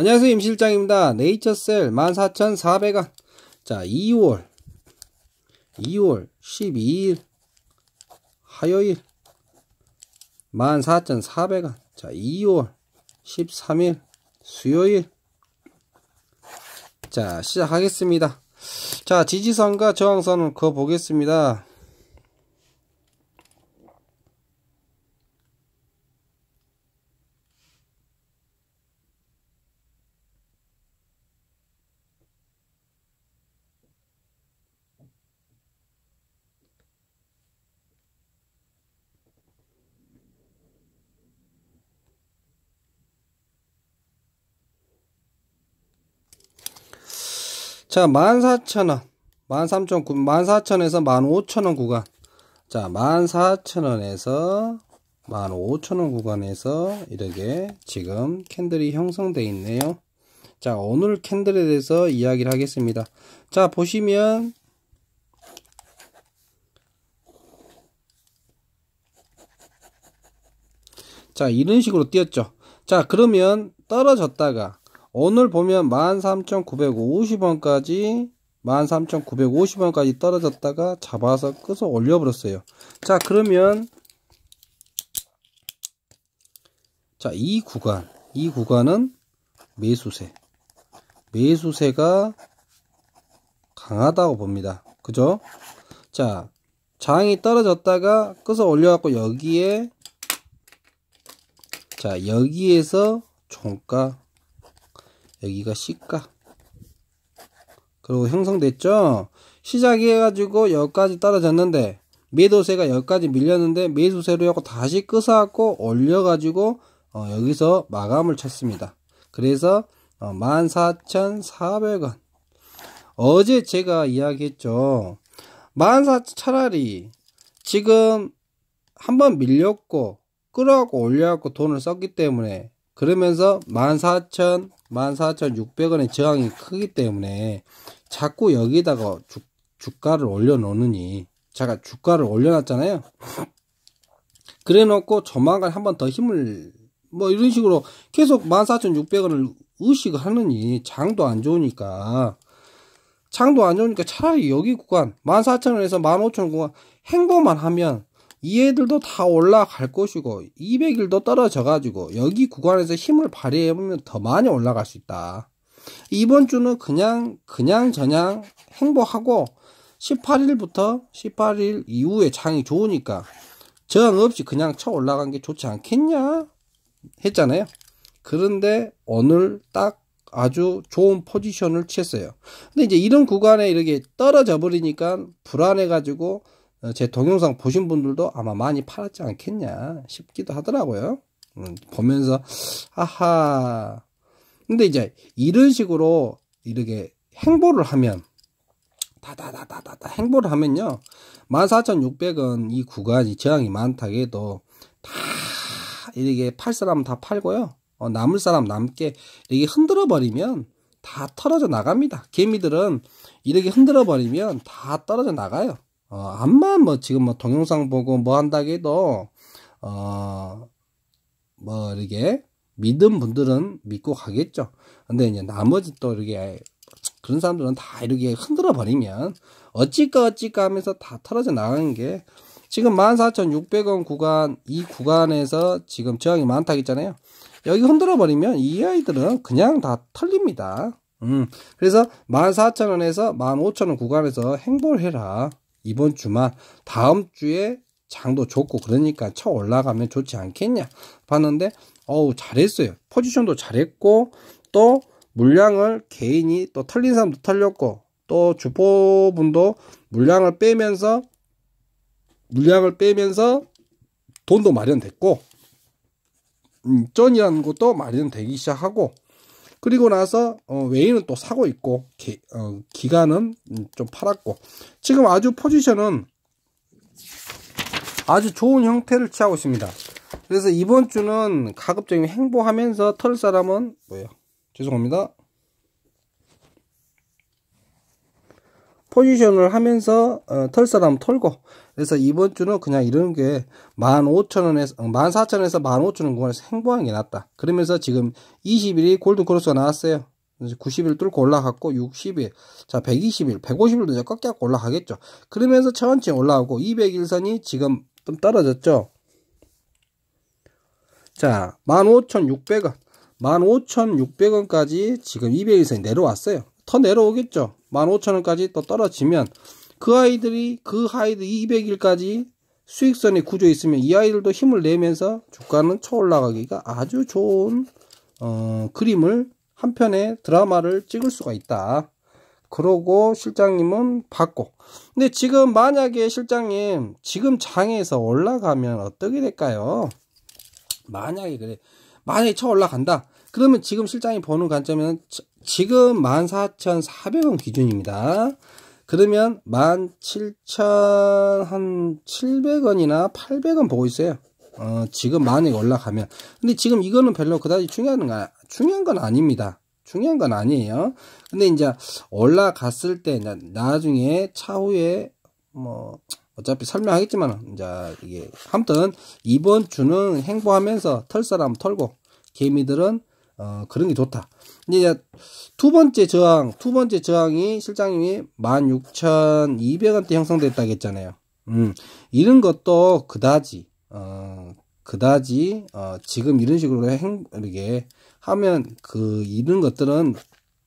안녕하세요 임 실장입니다. 네이처셀 14,400원 자 2월 2월 12일 화요일 14,400원 자 2월 13일 수요일 자 시작하겠습니다. 자 지지선과 저항선을 그어 보겠습니다. 자, 14,000원. 13,000, 14,000에서 15,000원 구간. 자, 14,000원에서 15,000원 구간에서 이렇게 지금 캔들이 형성되어 있네요. 자, 오늘 캔들에 대해서 이야기를 하겠습니다. 자, 보시면 자, 이런 식으로 뛰었죠. 자, 그러면 떨어졌다가 오늘 보면 13,950원까지 13,950원까지 떨어졌다가 잡아서 끄서 올려버렸어요. 자 그러면 자 이 구간 이 구간은 매수세 매수세가 강하다고 봅니다. 그죠? 자 장이 떨어졌다가 끄서 올려갖고 여기에 자 여기에서 종가 여기가 C가. 그리고 형성됐죠? 시작해 가지고 여기까지 떨어졌는데 매도세가 여기까지 밀렸는데 매수세로 하고 다시 끄서갖고 올려 가지고 어, 여기서 마감을 쳤습니다. 그래서 어, 14,400원. 어제 제가 이야기했죠. 14,000 차라리 지금 한번 밀렸고 끌어갖고 올려갖고 돈을 썼기 때문에 그러면서 14,000 14,600원의 저항이 크기 때문에 자꾸 여기다가 주, 주가를 올려놓느니 제가 주가를 올려놨잖아요. 그래 놓고 조만간 한 번 더 힘을 뭐 이런 식으로 계속 14,600원을 의식을 하느니 장도 안 좋으니까 장도 안 좋으니까 차라리 여기 구간 14,000원에서 15,000원 구간 행보만 하면 이 애들도 다 올라갈 것이고 200일도 떨어져 가지고 여기 구간에서 힘을 발휘해 보면 더 많이 올라갈 수 있다. 이번 주는 그냥 그냥 저냥 행보하고 18일부터 18일 이후에 장이 좋으니까 저항 없이 그냥 쳐 올라간 게 좋지 않겠냐 했잖아요. 그런데 오늘 딱 아주 좋은 포지션을 취했어요. 근데 이제 이런 구간에 이렇게 떨어져 버리니까 불안해 가지고 어, 제 동영상 보신 분들도 아마 많이 팔았지 않겠냐 싶기도 하더라고요. 음, 보면서 아하. 근데 이제 이런 식으로 이렇게 행보를 하면 다다다다다다 행보를 하면요. 14,600원 이 구간이 저항이 많다 해도 다 이렇게 팔 사람은 다 팔고요. 어, 남을 사람 남게 이렇게 흔들어 버리면 다 털어져 나갑니다. 개미들은 이렇게 흔들어 버리면 다 떨어져 나가요 어, 암만 뭐 지금 뭐 동영상 보고 뭐 한다고 해도 어, 뭐 이렇게 믿은 분들은 믿고 가겠죠. 근데 이제 나머지 또 이렇게 그런 사람들은 다 이렇게 흔들어 버리면 어찌까 어찌까 하면서 다 털어져 나가는 게 지금 14,600원 구간 이 구간에서 지금 저항이 많다 했잖아요. 여기 흔들어 버리면 이 아이들은 그냥 다 털립니다. 음, 그래서 14,000원에서 15,000원 구간에서 행보를 해라. 이번 주만 다음 주에 장도 좋고 그러니까 쳐 올라가면 좋지 않겠냐 봤는데 어우 잘했어요. 포지션도 잘했고 또 물량을 개인이 또 털린 사람도 털렸고 또 주포분도 물량을 빼면서 물량을 빼면서 돈도 마련됐고 음, 쩐이라는 것도 마련되기 시작하고 그리고 나서 어, 외인은 또 사고 있고 기, 어, 기간은 좀 팔았고 지금 아주 포지션은 아주 좋은 형태를 취하고 있습니다. 그래서 이번 주는 가급적이면 행보하면서 털 사람은 뭐예요? 죄송합니다. 포지션을 하면서 어, 털 사람 털고 그래서 이번 주는 그냥 이런 게 15,000원에서, 14,000원에서 15,000원 구간에서 행보하는 게 낫다. 그러면서 지금 20일이 골든 크로스가 나왔어요. 90일 뚫고 올라갔고 60일 자 120일 150일도 이제 꺾여 올라가겠죠. 그러면서 천천히 올라오고 200일선이 지금 좀 떨어졌죠. 자 15,600원. 15,600원까지 지금 200일선이 내려왔어요. 더 내려오겠죠. 15,000원까지 또 떨어지면 그 아이들이 그 아이들 200일까지 수익선이 구조 있으면 이 아이들도 힘을 내면서 주가는 쳐 올라가기가 아주 좋은 어, 그림을 한 편의 드라마를 찍을 수가 있다. 그러고 실장님은 받고. 근데 지금 만약에 실장님 지금 장에서 올라가면 어떻게 될까요? 만약에 그래. 만약에 쳐 올라간다. 그러면 지금 실장이 보는 관점은 지금 14,400원 기준입니다. 그러면 17,700원이나 800원 보고 있어요. 어, 지금 만약에 올라가면. 근데 지금 이거는 별로 그다지 중요한 건, 중요한 건 아닙니다. 중요한 건 아니에요. 근데 이제 올라갔을 때, 나중에 차후에, 뭐, 어차피 설명하겠지만, 이제 이게, 아무튼, 이번 주는 행보하면서 털 사람 털고, 개미들은, 어, 그런 게 좋다. 이제 두 번째 저항, 두 번째 저항이 실장님이 16,200원대 형성됐다고 했잖아요. 음, 이런 것도 그다지, 어, 그다지 어, 지금 이런 식으로 행, 이렇게 하면 그 이런 것들은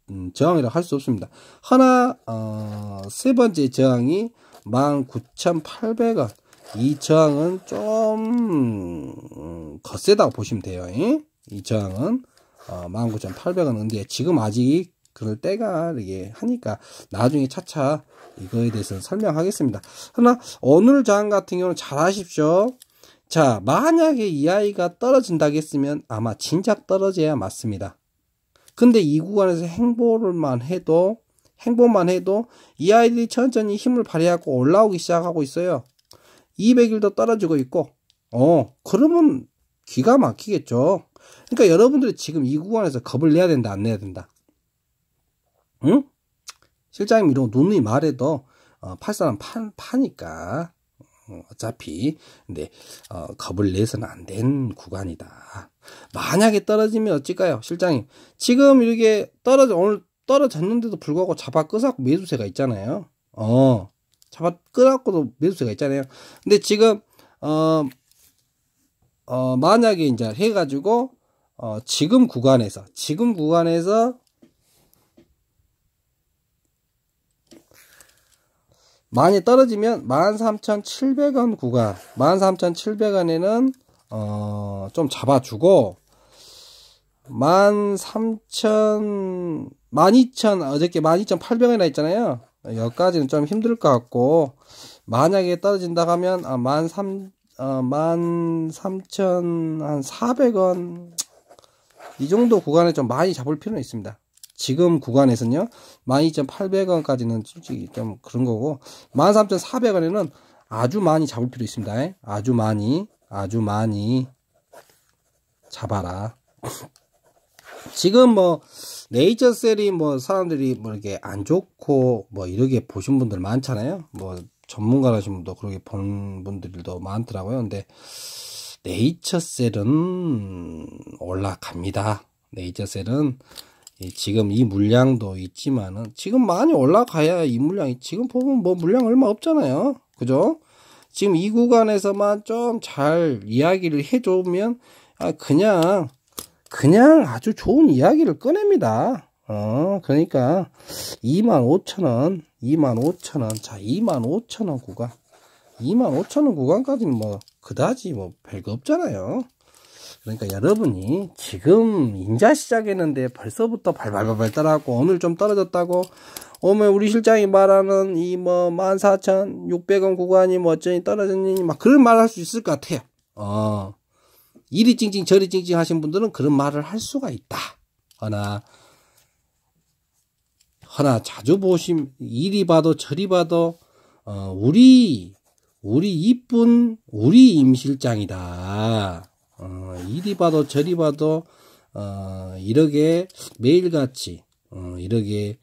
음, 저항이라고 할수 없습니다. 하나 어, 세 번째 저항이 19,800원. 이 저항은 좀 음, 거세다고 보시면 돼요. 이 저항은 어, 19,800원. 근데 지금 아직 그럴 때가 이게 하니까 나중에 차차 이거에 대해서 설명하겠습니다. 하나 오늘 저항 같은 경우는 잘 아십시오. 자, 만약에 이 아이가 떨어진다고 했으면 아마 진작 떨어져야 맞습니다. 근데 이 구간에서 행보를만 해도, 행보만 해도 이 아이들이 천천히 힘을 발휘하고 올라오기 시작하고 있어요. 200일도 떨어지고 있고, 어, 그러면 기가 막히겠죠. 그러니까 여러분들이 지금 이 구간에서 겁을 내야 된다, 안 내야 된다. 응? 실장님 이런 누누이 말해도, 어, 팔 사람 파, 파니까. 어, 어차피 근데 어, 겁을 내서는 안 된 구간이다. 만약에 떨어지면 어쩔까요, 실장님? 지금 이렇게 떨어져 오늘 떨어졌는데도 불구하고 잡아 끄사고 매수세가 있잖아요. 어, 잡아 끄라고도 매수세가 있잖아요. 근데 지금 어, 어 만약에 이제 해가지고 어, 지금 구간에서 지금 구간에서 많이 떨어지면 13,700원 구간 13,700원에는 어, 좀 잡아주고 13,000 12,000 어저께 12,800원이나 했잖아요. 여기까지는 좀 힘들 것 같고 만약에 떨어진다 하면 아, 13,000 어, 13,400원. 이 정도 구간에 좀 많이 잡을 필요는 있습니다. 지금 구간에서는요 12,800원까지는 솔직히 좀 그런 거고 13,400원에는 아주 많이 잡을 필요 있습니다. 아주 많이 아주 많이 잡아라. 지금 뭐 네이처셀이 뭐 사람들이 뭐 이렇게 안 좋고 뭐 이렇게 보신 분들 많잖아요. 뭐 전문가라신 분도 그렇게 본 분들도 많더라고요 근데 네이처셀은 올라갑니다 네이처셀은 지금 이 물량도 있지만은 지금 많이 올라가야 이 물량이 지금 보면 뭐 물량 얼마 없잖아요. 그죠? 지금 이 구간에서만 좀 잘 이야기를 해주면 아 그냥 그냥 아주 좋은 이야기를 꺼냅니다. 어 그러니까 25,000원 25,000원 자 25,000원 구간 25,000원 구간까지는 뭐 그다지 뭐 별거 없잖아요. 그러니까 여러분이 지금 인자 시작했는데 벌써부터 발발발발 따라하고 오늘 좀 떨어졌다고 오늘 우리 실장이 말하는 이 뭐 14,600원 구간이 뭐 어쩌니 떨어졌니 막 그런 말 할 수 있을 것 같아요. 어. 이리 찡찡 저리 찡찡 하신 분들은 그런 말을 할 수가 있다. 허나 허나 자주 보심 이리 봐도 저리 봐도 어 우리 우리 이쁜 우리 임 실장이다. 어, 이리 봐도 저리 봐도 어, 이렇게 매일같이 어, 이렇게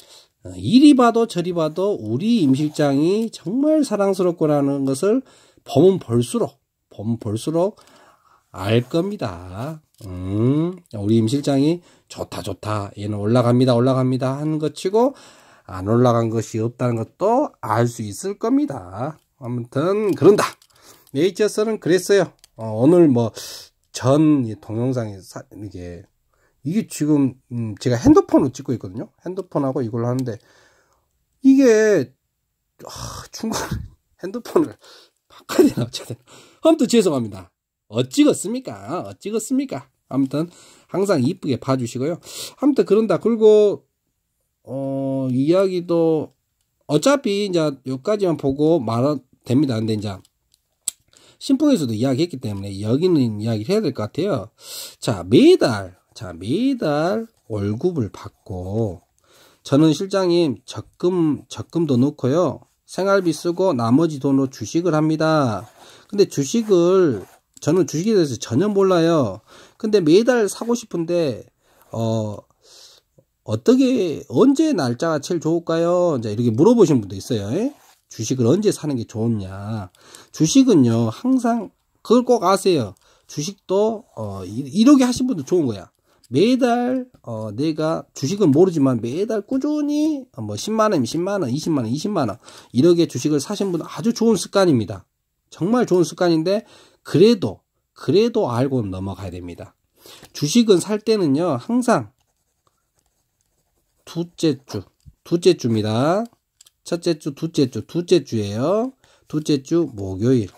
어, 이리 봐도 저리 봐도 우리 임 실장이 정말 사랑스럽구나는 것을 보면 볼수록 보면 볼수록 알 겁니다. 음, 우리 임 실장이 좋다 좋다 얘는 올라갑니다 올라갑니다 하는 것 치고 안 올라간 것이 없다는 것도 알 수 있을 겁니다. 아무튼 그런다. 네이처스는 그랬어요. 어, 오늘 뭐 전 동영상에 사, 이게 이게 지금 음, 제가 핸드폰으로 찍고 있거든요. 핸드폰하고 이걸 하는데 이게 아, 중간에 핸드폰을 바꿔야 되나 되나. 아무튼 죄송합니다. 어찌겠습니까? 어찌겠습니까? 아무튼 항상 이쁘게 봐주시고요. 아무튼 그런다. 그리고 어 이야기도 어차피 이제 여기까지만 보고 말아 됩니다. 근데 이제 신풍에서도 이야기했기 때문에 여기는 이야기를 해야 될 것 같아요. 자 매달 자 매달 월급을 받고 저는 실장님 적금 적금도 넣고요. 생활비 쓰고 나머지 돈으로 주식을 합니다. 근데 주식을 저는 주식에 대해서 전혀 몰라요. 근데 매달 사고 싶은데 어 어떻게 언제 날짜가 제일 좋을까요? 이제 이렇게 물어보시는 분도 있어요. 에? 주식을 언제 사는 게 좋냐? 주식은요 항상 그걸 꼭 아세요. 주식도 어 이렇게 하신 분도 좋은 거야. 매달 어 내가 주식은 모르지만 매달 꾸준히 뭐 10만 원이면 10만 원, 20만 원, 20만 원 이렇게 주식을 사신 분 아주 좋은 습관입니다. 정말 좋은 습관인데 그래도 그래도 알고 넘어가야 됩니다. 주식은 살 때는요 항상 둘째 주 둘째 주입니다. 첫째 주, 둘째 주, 둘째 주예요. 둘째 주 목요일.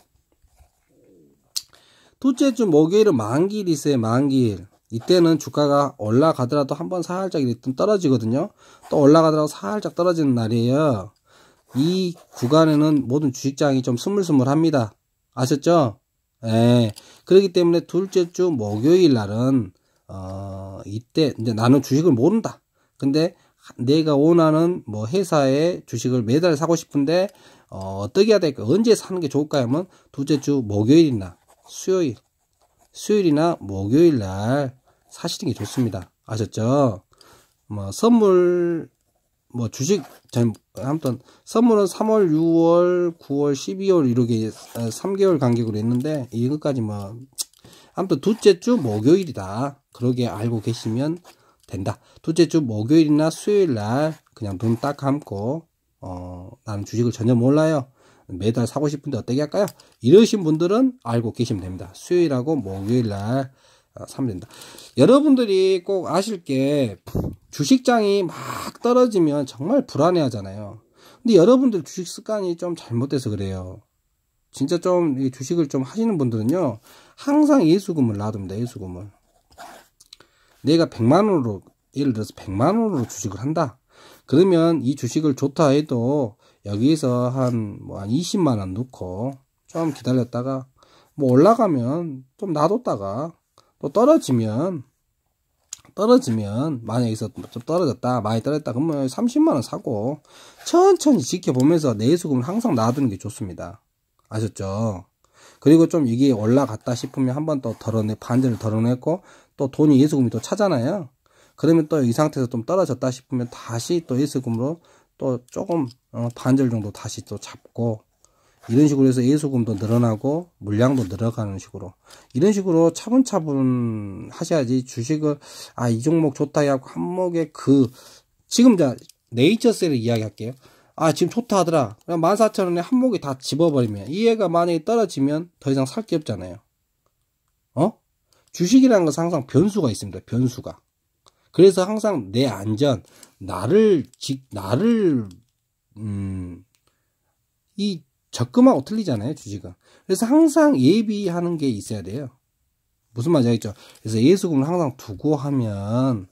둘째 주 목요일은 만기일 있어요. 만기일. 이때는 주가가 올라가더라도 한번 살짝 이랬던 떨어지거든요. 또 올라가더라도 살짝 떨어지는 날이에요. 이 구간에는 모든 주식장이 좀 스물스물합니다. 아셨죠? 예. 그렇기 때문에 둘째 주 목요일 날은 어 이때 이제 나는 주식을 모른다. 근데 내가 원하는 뭐 회사의 주식을 매달 사고 싶은데 어, 어떻게 해야 될까? 언제 사는 게 좋을까 하면 둘째 주 목요일이나 수요일, 수요일이나 목요일 날 사시는 게 좋습니다. 아셨죠? 뭐 선물 뭐 주식 전 아무튼 선물은 3월, 6월, 9월, 12월 이렇게 3개월 간격으로 했는데 이것까지 뭐 아무튼 둘째 주 목요일이다. 그러게 알고 계시면 된다. 둘째 주 목요일이나 수요일 날 그냥 눈 딱 감고 어 나는 주식을 전혀 몰라요. 매달 사고 싶은데 어떻게 할까요? 이러신 분들은 알고 계시면 됩니다. 수요일하고 목요일 날 어, 사면 된다. 여러분들이 꼭 아실 게 주식장이 막 떨어지면 정말 불안해 하잖아요. 근데 여러분들 주식 습관이 좀 잘못돼서 그래요. 진짜 좀 주식을 좀 하시는 분들은요. 항상 예수금을 놔둡니다. 예수금을. 내가 100만 원으로 예를 들어서 100만 원으로 주식을 한다. 그러면 이 주식을 좋다 해도 여기서 한 뭐한 뭐 20만 원 넣고 좀 기다렸다가 뭐 올라가면 좀 놔뒀다가 또 떨어지면 떨어지면 만약에 여기서 좀 떨어졌다 많이 떨어졌다 그러면 30만 원 사고 천천히 지켜보면서 내수금을 항상 놔두는 게 좋습니다 아셨죠 그리고 좀 이게 올라갔다 싶으면 한 번 더 덜어내 반전을 덜어냈고 또 돈이 예수금이 또 차잖아요. 그러면 또 이 상태에서 좀 떨어졌다 싶으면 다시 또 예수금으로 또 조금 어, 반절 정도 다시 또 잡고 이런 식으로 해서 예수금도 늘어나고 물량도 늘어가는 식으로 이런 식으로 차분차분 하셔야지 주식을 아 이 종목 좋다 하고 한목에 그 지금 자 네이처셀을 이야기할게요. 아 지금 좋다 하더라. 그럼 14,000원에 한목에 다 집어버리면 이 애가 만약에 떨어지면 더 이상 살 게 없잖아요. 어? 주식이라는 것은 항상 변수가 있습니다. 변수가. 그래서 항상 내 안전, 나를, 직, 나를, 음, 이 적금하고 틀리잖아요, 주식은. 그래서 항상 예비하는 게 있어야 돼요. 무슨 말인지 알겠죠? 그래서 예수금을 항상 두고 하면,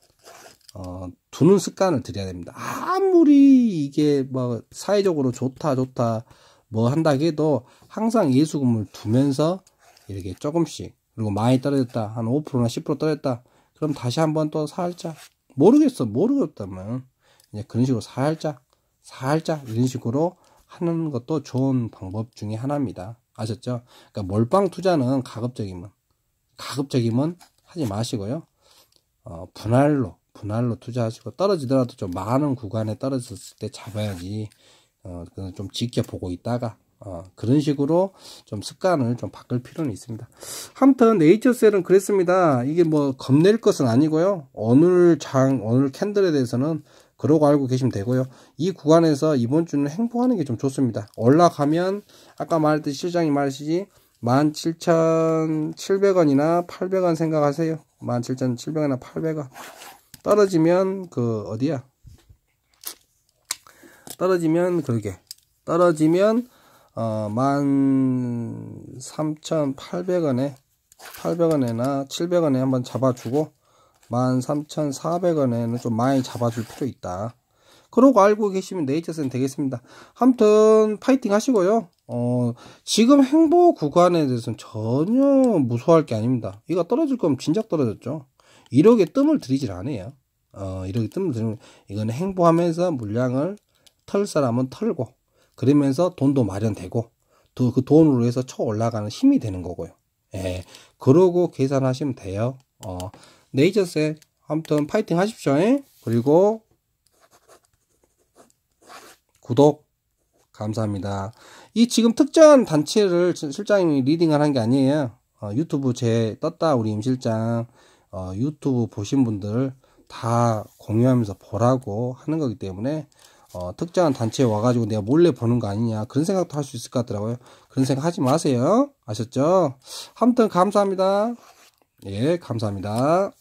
어, 두는 습관을 들여야 됩니다. 아무리 이게 뭐 사회적으로 좋다, 좋다, 뭐 한다 해도 항상 예수금을 두면서 이렇게 조금씩 그리고 많이 떨어졌다. 한 5%나 10% 떨어졌다. 그럼 다시 한번 또 살짝 모르겠어. 모르겠다면 이제 그런 식으로 살짝 살짝 이런 식으로 하는 것도 좋은 방법 중에 하나입니다. 아셨죠? 그러니까 몰빵 투자는 가급적이면 가급적이면 하지 마시고요. 어, 분할로 분할로 투자하시고 떨어지더라도 좀 많은 구간에 떨어졌을 때 잡아야지 어, 좀 지켜보고 있다가 어, 그런 식으로 좀 습관을 좀 바꿀 필요는 있습니다. 아무튼 네이처셀은 그랬습니다. 이게 뭐 겁낼 것은 아니고요. 오늘 장, 오늘 캔들에 대해서는 그러고 알고 계시면 되고요. 이 구간에서 이번 주는 행보하는 게 좀 좋습니다. 올라가면 아까 말했듯이 실장이 말하시지 17,700원이나 800원 생각하세요. 17,700원이나 800원. 떨어지면 그 어디야? 떨어지면 그러게. 떨어지면 어, 13,800원에 800원에나 700원에 한번 잡아주고 13,400원에는 좀 많이 잡아줄 필요 있다. 그러고 알고 계시면 네이처스는 되겠습니다. 아무튼 파이팅 하시고요. 어, 지금 행보 구간에 대해서는 전혀 무서워할 게 아닙니다. 이거 떨어질 거면 진작 떨어졌죠. 1억에 뜸을 들이질 않아요. 어, 1억에 뜸을 들이면 이거는 행보하면서 물량을 털 사람은 털고 그러면서 돈도 마련되고 또 그 돈으로 해서 쳐 올라가는 힘이 되는 거고요. 예. 그러고 계산하시면 돼요. 어, 네이저셋 아무튼 파이팅 하십시오. 예? 그리고 구독 감사합니다. 이 지금 특정 단체를 실장님이 리딩을 한 게 아니에요. 어, 유튜브 제 떴다 우리 임 실장 어, 유튜브 보신 분들 다 공유하면서 보라고 하는 거기 때문에 어, 특정한 단체에 와가지고 내가 몰래 보는 거 아니냐 그런 생각도 할 수 있을 것 같더라고요 그런 생각 하지 마세요 아셨죠 아무튼 감사합니다 예 감사합니다